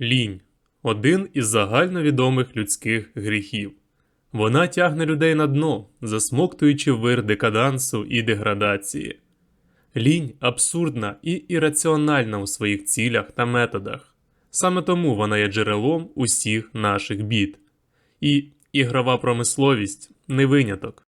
Лінь один із загальновідомих людських гріхів. Вона тягне людей на дно, засмоктуючи вир декадансу і деградації. Лінь абсурдна і ірраціональна у своїх цілях та методах. Саме тому вона є джерелом усіх наших бід. І ігрова промисловість не виняток.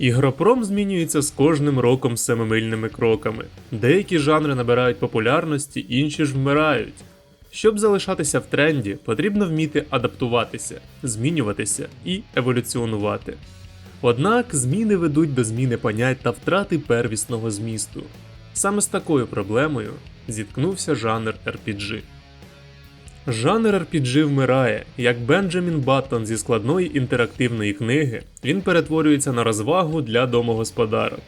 Ігропром змінюється з кожним роком семимильними кроками. Деякі жанри набирають популярності, інші ж вмирають. Щоб залишатися в тренді, потрібно вміти адаптуватися, змінюватися і еволюціонувати. Однак зміни ведуть до зміни понять та втрати первісного змісту. Саме з такою проблемою зіткнувся жанр RPG. Жанр RPG вмирає. Як Бенджамін Баттон зі складної інтерактивної книги, він перетворюється на розвагу для домогосподарок.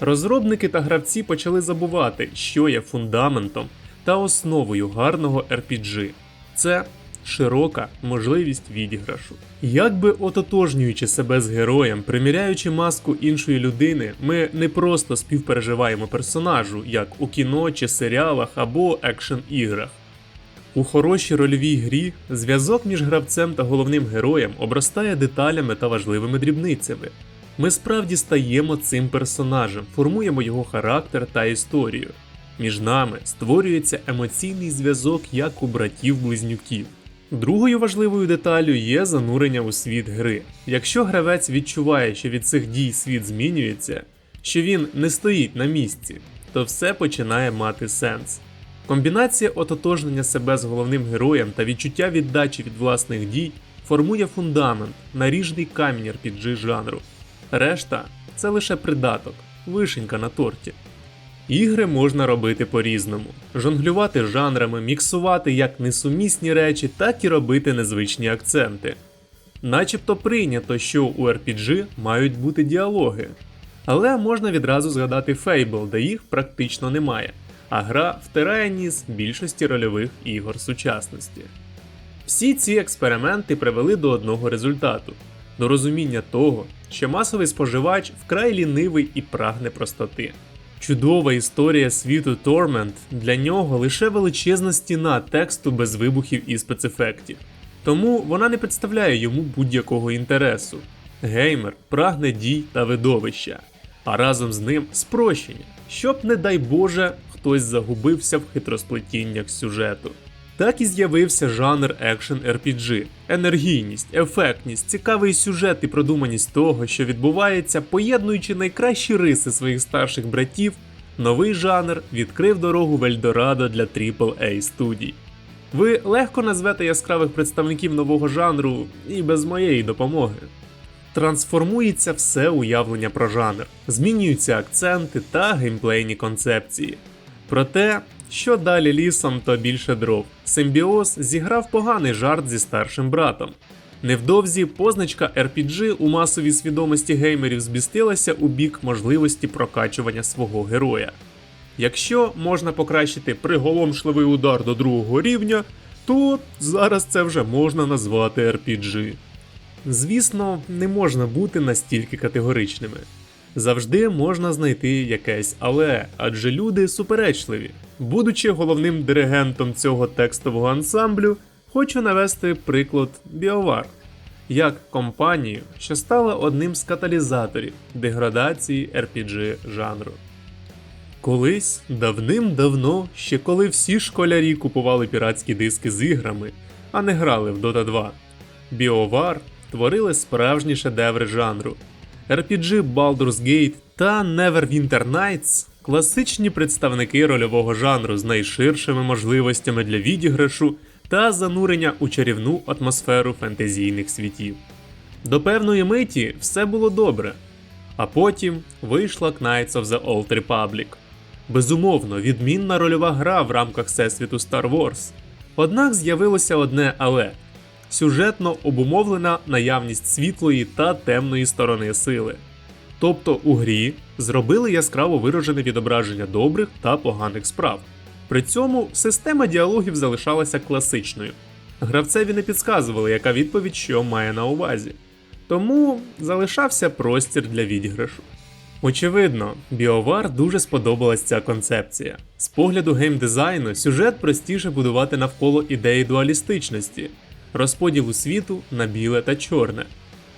Розробники та гравці почали забувати, що є фундаментом та основою гарного RPG. Це широка можливість відіграшу. Якби ототожнюючи себе з героєм, приміряючи маску іншої людини, ми не просто співпереживаємо персонажу, як у кіно чи серіалах або екшен іграх. У хорошій рольовій грі зв'язок між гравцем та головним героєм обростає деталями та важливими дрібницями. Ми справді стаємо цим персонажем, формуємо його характер та історію. Між нами створюється емоційний зв'язок як у братів-близнюків. Другою важливою деталю є занурення у світ гри. Якщо гравець відчуває, що від цих дій світ змінюється, що він не стоїть на місці, то все починає мати сенс. Комбінація ототожнення себе з головним героєм та відчуття віддачі від власних дій формує фундамент, наріжний камінь RPG жанру. Решта це лише придаток, вишенька на торті. Ігри можна робити по-різному: жонглювати жанрами, міксувати як несумісні речі, так і робити незвичні акценти. Начебто прийнято, що у RPG мають бути діалоги. Але можна відразу згадати Fable, де їх практично немає а гра втирає ніс більшості рольових ігор сучасності. Всі ці експерименти привели до одного результату до розуміння того, що масовий споживач вкрай лінивий і прагне простоти. Чудова історія світу Torment для нього лише величезна стіна тексту без вибухів і спецефектів, тому вона не представляє йому будь-якого інтересу. Геймер прагне дій та видовища, а разом з ним спрощення, щоб, не дай Боже, хтось загубився в хитросплетіннях сюжету. Так і з'явився жанр екшен RPG. енергійність, ефектність, цікавий сюжет і продуманість того, що відбувається, поєднуючи найкращі риси своїх старших братів, новий жанр відкрив дорогу в Ельдорадо для AAA студій. Ви легко назвете яскравих представників нового жанру і без моєї допомоги. Трансформується все уявлення про жанр, змінюються акценти та геймплейні концепції. Проте, що далі лісом, то більше дров. Симбіоз зіграв поганий жарт зі старшим братом. Невдовзі позначка RPG у масовій свідомості геймерів збістилася у бік можливості прокачування свого героя. Якщо можна покращити приголомшливий удар до другого рівня, то зараз це вже можна назвати RPG. Звісно, не можна бути настільки категоричними. Завжди можна знайти якесь але, адже люди суперечливі. Будучи головним диригентом цього текстового ансамблю, хочу навести приклад BioWare, як компанію, що стала одним з каталізаторів деградації RPG жанру. Колись давним-давно, ще коли всі школярі купували піратські диски з іграми, а не грали в Dota 2, BioWare творили справжні шедеври жанру. RPG Baldur's Gate та Neverwinter Nights класичні представники рольового жанру з найширшими можливостями для відіграшу та занурення у чарівну атмосферу фентезійних світів. До певної миті все було добре, а потім вийшла Knights of the Old Republic. Безумовно, відмінна рольова гра в рамках всесвіту Star Wars. Однак з'явилося одне але сюжетно обумовлена наявність світлої та темної сторони сили. Тобто у грі зробили яскраво виражене відображення добрих та поганих справ. При цьому система діалогів залишалася класичною. Гравцеві не підказували, яка відповідь що має на увазі. Тому залишався простір для відіграшу. Очевидно, BioWare дуже сподобалась ця концепція. З погляду геймдизайну сюжет простіше будувати навколо ідеї дуалістичності, розподілу світу на біле та чорне,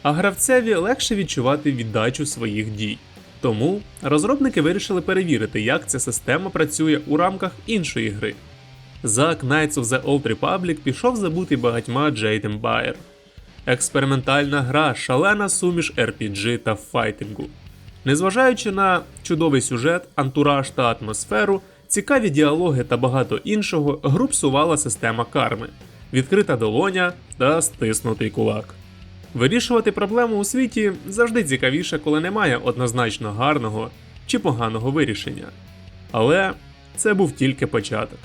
а гравцеві легше відчувати віддачу своїх дій. Тому розробники вирішили перевірити, як ця система працює у рамках іншої гри. За Knights of the Old Republic пішов забутий багатьма Jade Empire. Експериментальна гра, шалена суміш RPG та файтингу. Незважаючи на чудовий сюжет, антураж та атмосферу, цікаві діалоги та багато іншого, гру псувала система карми, відкрита долоня та стиснутий кулак. Вирішувати проблему у світі завжди цікавіше, коли немає однозначно гарного чи поганого вирішення. Але це був тільки початок.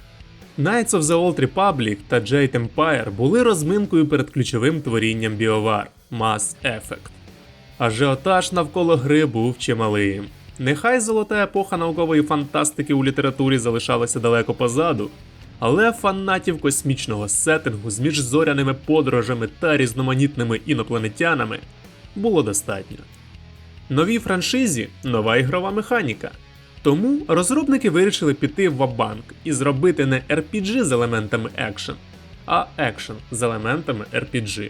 Knights of the Old Republic та Jade Empire були розминкою перед ключовим творінням BioWare Mass Effect. Ажіотаж навколо гри був чималим. Нехай золота епоха наукової фантастики у літературі залишалася далеко позаду, але фанатів космічного сеттингу з міжзоряними подорожами та різноманітними інопланетянами було достатньо. Новій франшизі нова ігрова механіка. Тому розробники вирішили піти в вабанк і зробити не RPG з елементами екшен, а екшен з елементами RPG.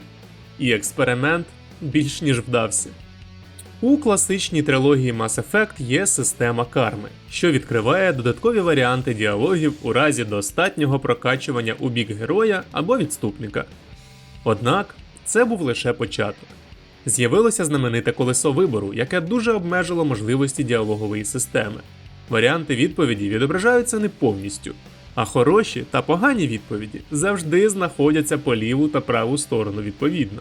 І експеримент більш ніж вдався. У класичній трилогії Mass Effect є система карми, що відкриває додаткові варіанти діалогів у разі достатнього прокачування у бік героя або відступника. Однак це був лише початок. З'явилося знамените колесо вибору, яке дуже обмежило можливості діалогової системи. Варіанти відповіді відображаються не повністю, а хороші та погані відповіді завжди знаходяться по ліву та праву сторону відповідно.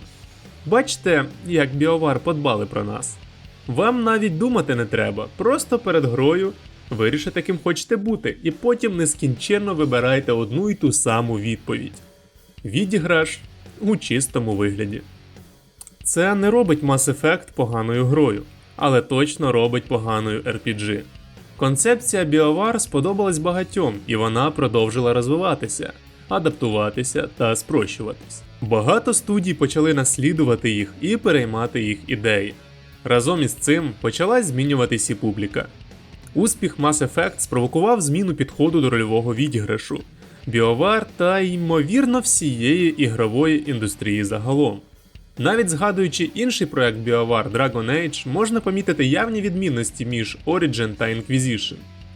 Бачите, як BioWare подбали про нас. Вам навіть думати не треба, просто перед грою вирішите, ким хочете бути, і потім нескінченно вибирайте одну і ту саму відповідь. Відіграш у чистому вигляді. Це не робить Mass Effect поганою грою, але точно робить поганою RPG. Концепція BioWare сподобалась багатьом, і вона продовжила розвиватися, адаптуватися та спрощуватись. Багато студій почали наслідувати їх і переймати їх ідеї. Разом із цим почала змінюватись і публіка. Успіх Mass Effect спровокував зміну підходу до рольового відіграшу, BioWare та ймовірно всієї ігрової індустрії загалом. Навіть згадуючи інший проект BioWare Dragon Age, можна помітити явні відмінності між Origin та Inquisition.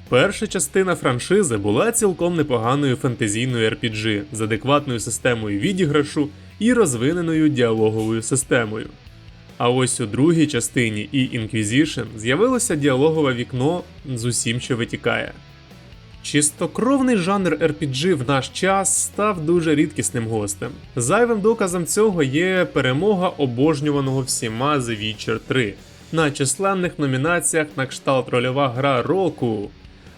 Перша частина франшизи була цілком непоганою фентезійною RPG з адекватною системою відіграшу і розвиненою діалоговою системою. А ось у другій частині і Inquisition з'явилося діалогове вікно з усім, що витікає. Чистокровний жанр RPG в наш час став дуже рідкісним гостем. Зайвим доказом цього є перемога обожнюваного всіма The Witcher 3 на численних номінаціях на кшталт рольова гра року.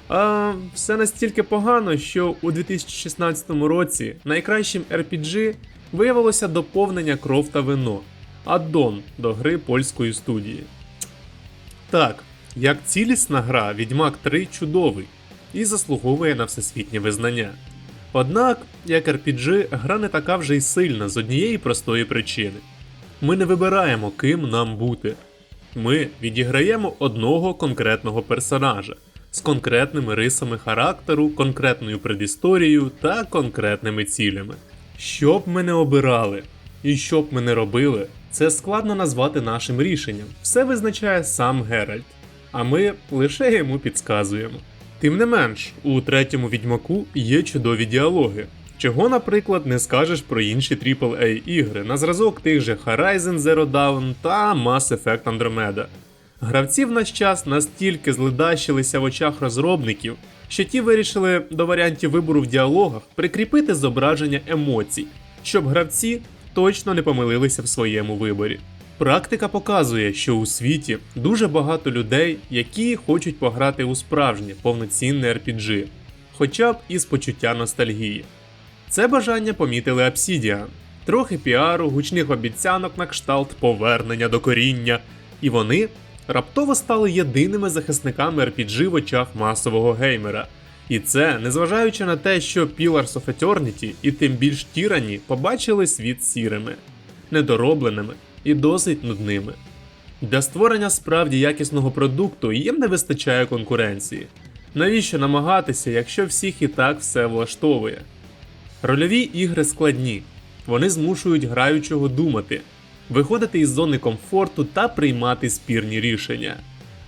А все настільки погано, що у 2016 році найкращим RPG виявилося доповнення кров та вино аддон до гри польської студії. Так, як цілісна гра, Відьмак 3 чудовий і заслуговує на всесвітнє визнання. Однак, як RPG, гра не така вже й сильна з однієї простої причини: ми не вибираємо, ким нам бути. Ми відіграємо одного конкретного персонажа з конкретними рисами характеру, конкретною предісторією та конкретними цілями. Що б ми не обирали і що б ми не робили, це складно назвати нашим рішенням. Все визначає сам Геральт, а ми лише йому підсказуємо. Тим не менш, у третьому відьмаку є чудові діалоги, чого, наприклад, не скажеш про інші AAA ігри на зразок тих же Horizon Zero Dawn та Mass Effect Andromeda. Гравці в наш час настільки зледащилися в очах розробників, що ті вирішили до варіантів вибору в діалогах прикріпити зображення емоцій, щоб гравці точно не помилилися в своєму виборі. Практика показує, що у світі дуже багато людей, які хочуть пограти у справжнє повноцінне RPG, хоча б із почуття ностальгії. Це бажання помітили Obsidian. трохи піару, гучних обіцянок на кшталт повернення до коріння, і вони раптово стали єдиними захисниками RPG в очах масового геймера. І це незважаючи на те, що Pillars of Eternity і тим більш Тірані побачили світ сірими, недоробленими і досить нудними. Для створення справді якісного продукту їм не вистачає конкуренції. Навіщо намагатися, якщо всіх і так все влаштовує? Рольові ігри складні, вони змушують граючого думати, виходити із зони комфорту та приймати спірні рішення.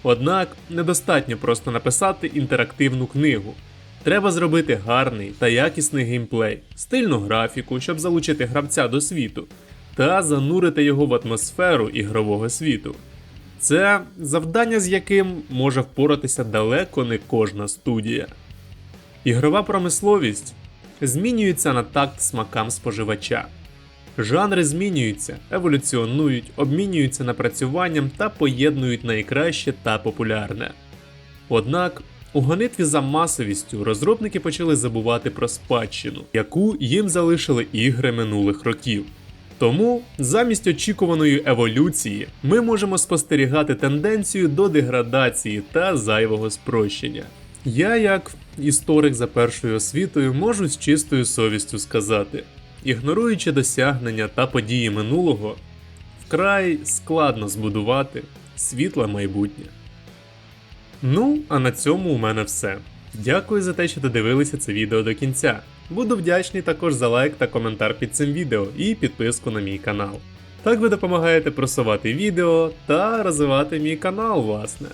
Однак недостатньо просто написати інтерактивну книгу. Треба зробити гарний та якісний геймплей, стильну графіку, щоб залучити гравця до світу, та занурити його в атмосферу ігрового світу. Це завдання, з яким може впоратися далеко не кожна студія. Ігрова промисловість змінюється на такт смакам споживача. Жанри змінюються, еволюціонують, обмінюються напрацюванням та поєднують найкраще та популярне. Однак, у гонитві за масовістю розробники почали забувати про спадщину, яку їм залишили ігри минулих років. Тому замість очікуваної еволюції ми можемо спостерігати тенденцію до деградації та зайвого спрощення. Я, як історик за першою освітою, можу з чистою совістю сказати: ігноруючи досягнення та події минулого, вкрай складно збудувати світле майбутнє. Ну, а на цьому у мене все. Дякую за те, що додивилися це відео до кінця. Буду вдячний також за лайк та коментар під цим відео і підписку на мій канал. Так ви допомагаєте просувати відео та розвивати мій канал, власне.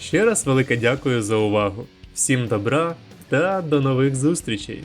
Ще раз велике дякую за увагу. Всім добра та до нових зустрічей!